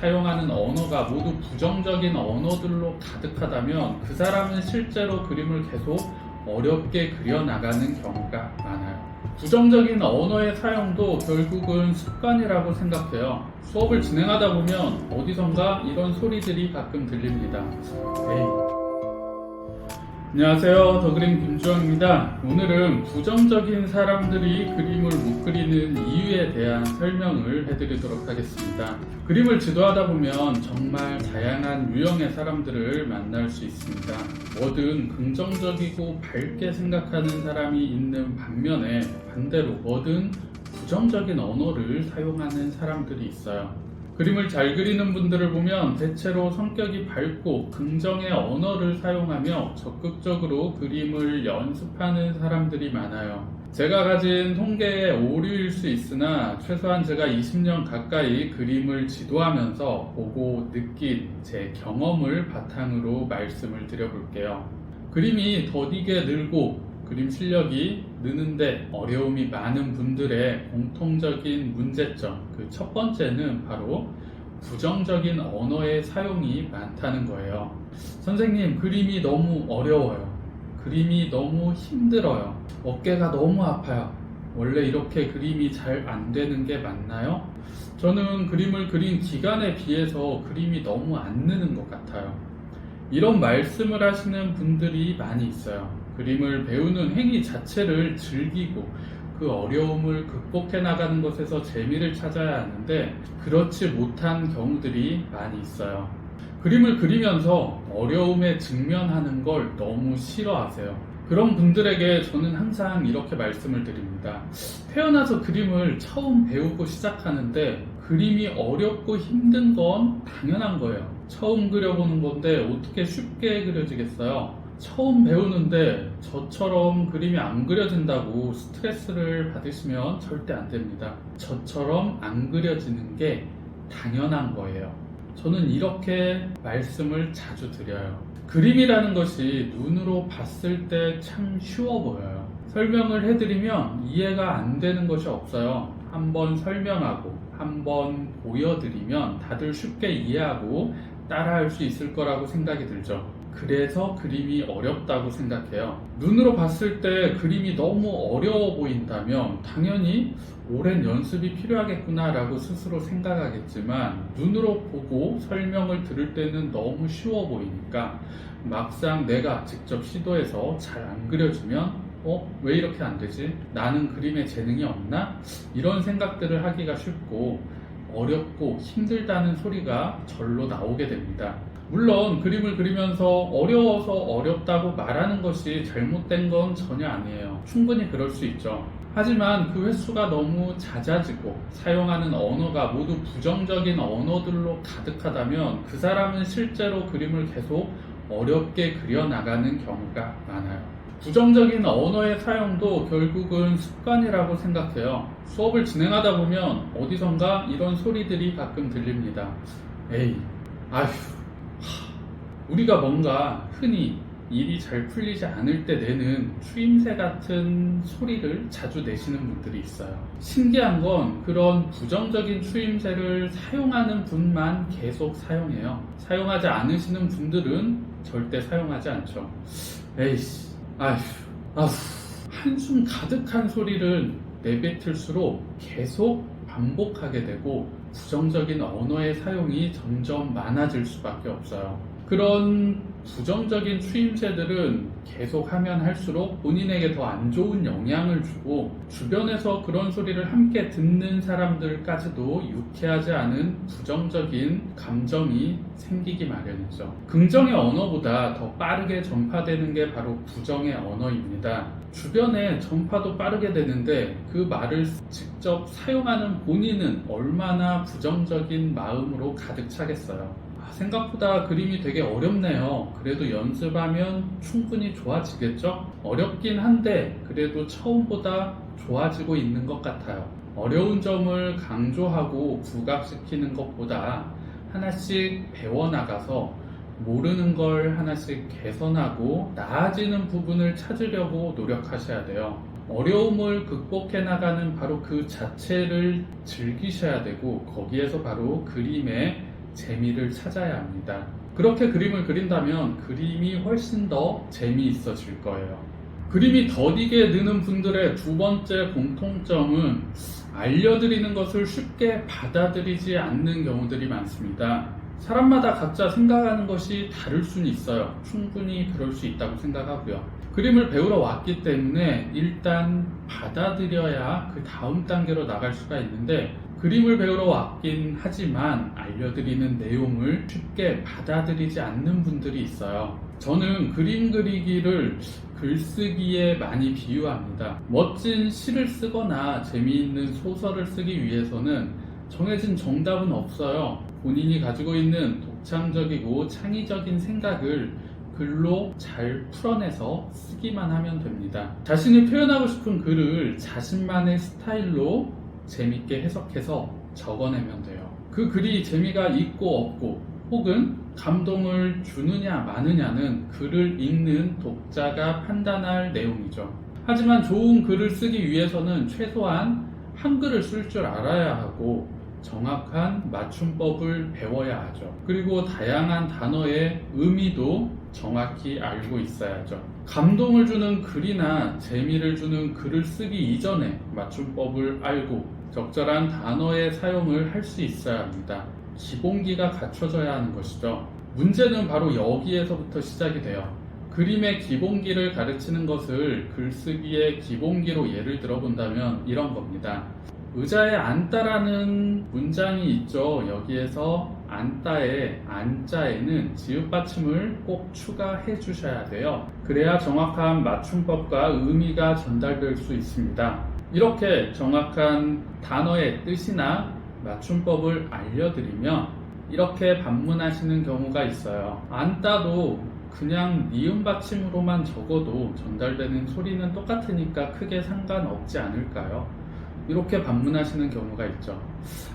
사용하는 언어가 모두 부정적인 언어들로 가득하다면 그 사람은 실제로 그림을 계속 어렵게 그려나가는 경우가 많아요. 부정적인 언어의 사용도 결국은 습관이라고 생각해요. 수업을 진행하다 보면 어디선가 이런 소리들이 가끔 들립니다. 에이. 안녕하세요. 더그림 김주영입니다. 오늘은 부정적인 사람들이 그림을 못 그리는 이유에 대한 설명을 해드리도록 하겠습니다. 그림을 지도하다 보면 정말 다양한 유형의 사람들을 만날 수 있습니다. 뭐든 긍정적이고 밝게 생각하는 사람이 있는 반면에 반대로 뭐든 부정적인 언어를 사용하는 사람들이 있어요. 그림을 잘 그리는 분들을 보면 대체로 성격이 밝고 긍정의 언어를 사용하며 적극적으로 그림을 연습하는 사람들이 많아요. 제가 가진 통계의 오류일 수 있으나 최소한 제가 20년 가까이 그림을 지도하면서 보고 느낀 제 경험을 바탕으로 말씀을 드려볼게요. 그림이 더디게 늘고 그림 실력이 느는데 어려움이 많은 분들의 공통적인 문제점, 그 첫 번째는 바로 부정적인 언어의 사용이 많다는 거예요. 선생님, 그림이 너무 어려워요. 그림이 너무 힘들어요. 어깨가 너무 아파요. 원래 이렇게 그림이 잘 안 되는 게 맞나요? 저는 그림을 그린 기간에 비해서 그림이 너무 안 느는 것 같아요. 이런 말씀을 하시는 분들이 많이 있어요. 그림을 배우는 행위 자체를 즐기고 그 어려움을 극복해 나가는 것에서 재미를 찾아야 하는데 그렇지 못한 경우들이 많이 있어요. 그림을 그리면서 어려움에 직면하는 걸 너무 싫어하세요. 그런 분들에게 저는 항상 이렇게 말씀을 드립니다. 태어나서 그림을 처음 배우고 시작하는데 그림이 어렵고 힘든 건 당연한 거예요. 처음 그려보는 건데 어떻게 쉽게 그려지겠어요? 처음 배우는데 저처럼 그림이 안 그려진다고 스트레스를 받으시면 절대 안 됩니다. 저처럼 안 그려지는 게 당연한 거예요. 저는 이렇게 말씀을 자주 드려요. 그림이라는 것이 눈으로 봤을 때 참 쉬워 보여요. 설명을 해드리면 이해가 안 되는 것이 없어요. 한번 설명하고 한번 보여드리면 다들 쉽게 이해하고 따라할 수 있을 거라고 생각이 들죠. 그래서 그림이 어렵다고 생각해요. 눈으로 봤을 때 그림이 너무 어려워 보인다면 당연히 오랜 연습이 필요하겠구나라고 스스로 생각하겠지만 눈으로 보고 설명을 들을 때는 너무 쉬워 보이니까 막상 내가 직접 시도해서 잘 안 그려지면 어? 왜 이렇게 안 되지? 나는 그림에 재능이 없나? 이런 생각들을 하기가 쉽고 어렵고 힘들다는 소리가 절로 나오게 됩니다. 물론 그림을 그리면서 어려워서 어렵다고 말하는 것이 잘못된 건 전혀 아니에요. 충분히 그럴 수 있죠. 하지만 그 횟수가 너무 잦아지고 사용하는 언어가 모두 부정적인 언어들로 가득하다면 그 사람은 실제로 그림을 계속 어렵게 그려나가는 경우가 많아요. 부정적인 언어의 사용도 결국은 습관이라고 생각해요. 수업을 진행하다 보면 어디선가 이런 소리들이 가끔 들립니다. 에이, 아휴, 하, 우리가 뭔가 흔히 일이 잘 풀리지 않을 때 내는 추임새 같은 소리를 자주 내시는 분들이 있어요. 신기한 건 그런 부정적인 추임새를 사용하는 분만 계속 사용해요. 사용하지 않으시는 분들은 절대 사용하지 않죠. 에이씨, 아휴, 아휴. 한숨 가득한 소리를 내뱉을수록 계속 반복하게 되고 부정적인 언어의 사용이 점점 많아질 수밖에 없어요. 그런 부정적인 추임새들은 계속 하면 할수록 본인에게 더 안 좋은 영향을 주고 주변에서 그런 소리를 함께 듣는 사람들까지도 유쾌하지 않은 부정적인 감정이 생기기 마련이죠. 긍정의 언어보다 더 빠르게 전파되는 게 바로 부정의 언어입니다. 주변에 전파도 빠르게 되는데 그 말을 직접 사용하는 본인은 얼마나 부정적인 마음으로 가득 차겠어요. 아, 생각보다 그림이 되게 어렵네요. 그래도 연습하면 충분히 좋아지겠죠? 어렵긴 한데 그래도 처음보다 좋아지고 있는 것 같아요. 어려운 점을 강조하고 부각시키는 것보다 하나씩 배워나가서 모르는 걸 하나씩 개선하고 나아지는 부분을 찾으려고 노력하셔야 돼요. 어려움을 극복해 나가는 바로 그 자체를 즐기셔야 되고 거기에서 바로 그림의 재미를 찾아야 합니다. 그렇게 그림을 그린다면 그림이 훨씬 더 재미있어질 거예요. 그림이 더디게 느는 분들의 두 번째 공통점은 알려드리는 것을 쉽게 받아들이지 않는 경우들이 많습니다. 사람마다 각자 생각하는 것이 다를 수는 있어요. 충분히 그럴 수 있다고 생각하고요. 그림을 배우러 왔기 때문에 일단 받아들여야 그 다음 단계로 나갈 수가 있는데 그림을 배우러 왔긴 하지만 알려드리는 내용을 쉽게 받아들이지 않는 분들이 있어요. 저는 그림 그리기를 글쓰기에 많이 비유합니다. 멋진 시를 쓰거나 재미있는 소설을 쓰기 위해서는 정해진 정답은 없어요. 본인이 가지고 있는 독창적이고 창의적인 생각을 글로 잘 풀어내서 쓰기만 하면 됩니다. 자신이 표현하고 싶은 글을 자신만의 스타일로 재밌게 해석해서 적어내면 돼요. 그 글이 재미가 있고 없고 혹은 감동을 주느냐 마느냐는 글을 읽는 독자가 판단할 내용이죠. 하지만 좋은 글을 쓰기 위해서는 최소한 한글을 쓸 줄 알아야 하고 정확한 맞춤법을 배워야 하죠. 그리고 다양한 단어의 의미도 정확히 알고 있어야죠. 감동을 주는 글이나 재미를 주는 글을 쓰기 이전에 맞춤법을 알고 적절한 단어의 사용을 할 수 있어야 합니다. 기본기가 갖춰져야 하는 것이죠. 문제는 바로 여기에서부터 시작이 돼요. 그림의 기본기를 가르치는 것을 글쓰기의 기본기로 예를 들어본다면 이런 겁니다. 의자에 앉다라는 문장이 있죠. 여기에서 앉다의 안자에는 지읒 받침을 꼭 추가해 주셔야 돼요. 그래야 정확한 맞춤법과 의미가 전달될 수 있습니다. 이렇게 정확한 단어의 뜻이나 맞춤법을 알려드리면 이렇게 반문하시는 경우가 있어요. 앉다도 그냥 니은 받침으로만 적어도 전달되는 소리는 똑같으니까 크게 상관없지 않을까요? 이렇게 반문하시는 경우가 있죠.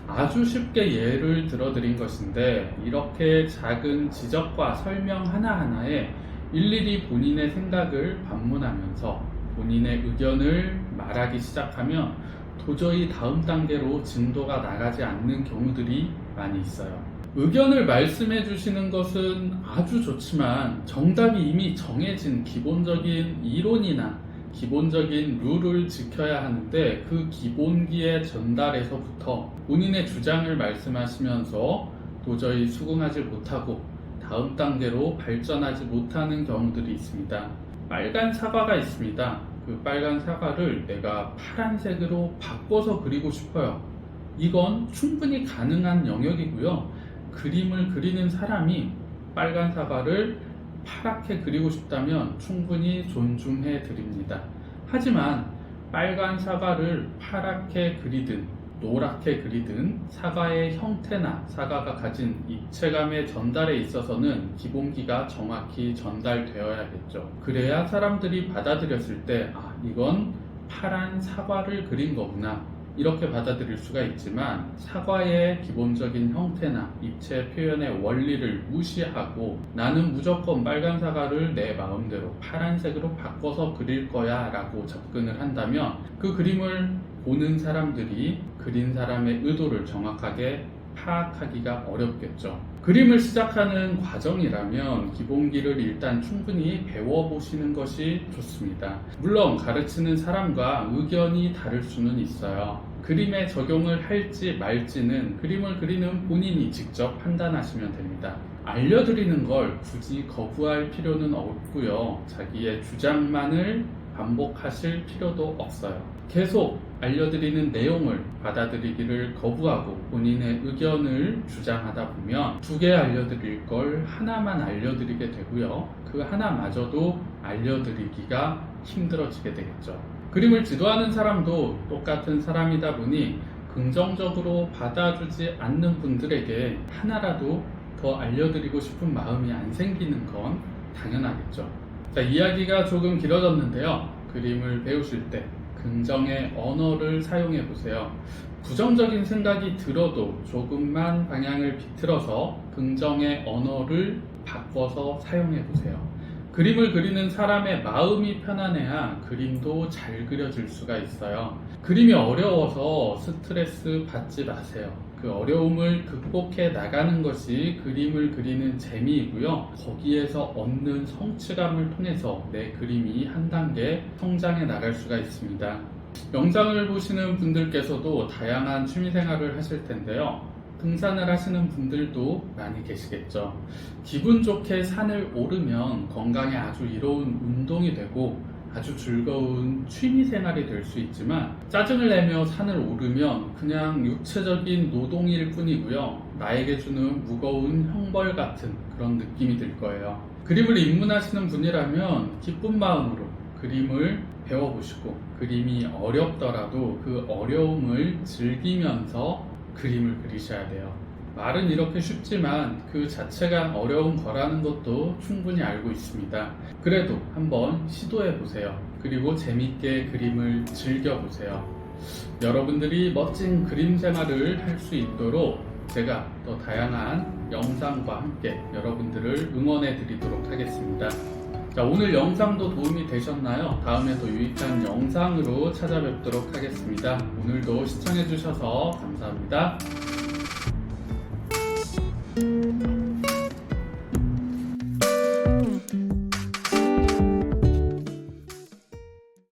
아주 쉽게 예를 들어드린 것인데 이렇게 작은 지적과 설명 하나하나에 일일이 본인의 생각을 반문하면서 본인의 의견을 말하기 시작하면 도저히 다음 단계로 진도가 나가지 않는 경우들이 많이 있어요. 의견을 말씀해 주시는 것은 아주 좋지만 정답이 이미 정해진 기본적인 이론이나 기본적인 룰을 지켜야 하는데 그 기본기의 전달에서부터 본인의 주장을 말씀하시면서 도저히 수긍하지 못하고 다음 단계로 발전하지 못하는 경우들이 있습니다. 빨간 사과가 있습니다. 그 빨간 사과를 내가 파란색으로 바꿔서 그리고 싶어요. 이건 충분히 가능한 영역이고요. 그림을 그리는 사람이 빨간 사과를 파랗게 그리고 싶다면 충분히 존중해 드립니다. 하지만 빨간 사과를 파랗게 그리든 노랗게 그리든 사과의 형태나 사과가 가진 입체감의 전달에 있어서는 기본기가 정확히 전달되어야겠죠. 그래야 사람들이 받아들였을 때, 아, 이건 파란 사과를 그린 거구나. 이렇게 받아들일 수가 있지만 사과의 기본적인 형태나 입체 표현의 원리를 무시하고 나는 무조건 빨간 사과를 내 마음대로 파란색으로 바꿔서 그릴 거야 라고 접근을 한다면 그 그림을 보는 사람들이 그린 사람의 의도를 정확하게 파악하기가 어렵겠죠. 그림을 시작하는 과정이라면 기본기를 일단 충분히 배워보시는 것이 좋습니다. 물론 가르치는 사람과 의견이 다를 수는 있어요. 그림에 적용을 할지 말지는 그림을 그리는 본인이 직접 판단하시면 됩니다. 알려드리는 걸 굳이 거부할 필요는 없고요. 자기의 주장만을 반복하실 필요도 없어요. 계속 알려드리는 내용을 받아들이기를 거부하고 본인의 의견을 주장하다 보면 두 개 알려드릴 걸 하나만 알려드리게 되고요. 그 하나마저도 알려드리기가 힘들어지게 되겠죠. 그림을 지도하는 사람도 똑같은 사람이다 보니 긍정적으로 받아주지 않는 분들에게 하나라도 더 알려드리고 싶은 마음이 안 생기는 건 당연하겠죠. 자, 이야기가 조금 길어졌는데요. 그림을 배우실 때 긍정의 언어를 사용해 보세요. 부정적인 생각이 들어도 조금만 방향을 비틀어서 긍정의 언어를 바꿔서 사용해 보세요. 그림을 그리는 사람의 마음이 편안해야 그림도 잘 그려질 수가 있어요. 그림이 어려워서 스트레스 받지 마세요. 그 어려움을 극복해 나가는 것이 그림을 그리는 재미이고요. 거기에서 얻는 성취감을 통해서 내 그림이 한 단계 성장해 나갈 수가 있습니다. 영상을 보시는 분들께서도 다양한 취미생활을 하실 텐데요. 등산을 하시는 분들도 많이 계시겠죠. 기분 좋게 산을 오르면 건강에 아주 이로운 운동이 되고 아주 즐거운 취미 생활이 될 수 있지만 짜증을 내며 산을 오르면 그냥 육체적인 노동일 뿐이고요. 나에게 주는 무거운 형벌 같은 그런 느낌이 들 거예요. 그림을 입문하시는 분이라면 기쁜 마음으로 그림을 배워보시고 그림이 어렵더라도 그 어려움을 즐기면서 그림을 그리셔야 돼요. 말은 이렇게 쉽지만 그 자체가 어려운 거라는 것도 충분히 알고 있습니다. 그래도 한번 시도해 보세요. 그리고 재밌게 그림을 즐겨 보세요. 여러분들이 멋진 그림 생활을 할 수 있도록 제가 더 다양한 영상과 함께 여러분들을 응원해 드리도록 하겠습니다. 자, 오늘 영상도 도움이 되셨나요? 다음에 더 유익한 영상으로 찾아뵙도록 하겠습니다. 오늘도 시청해 주셔서 감사합니다. Thank you.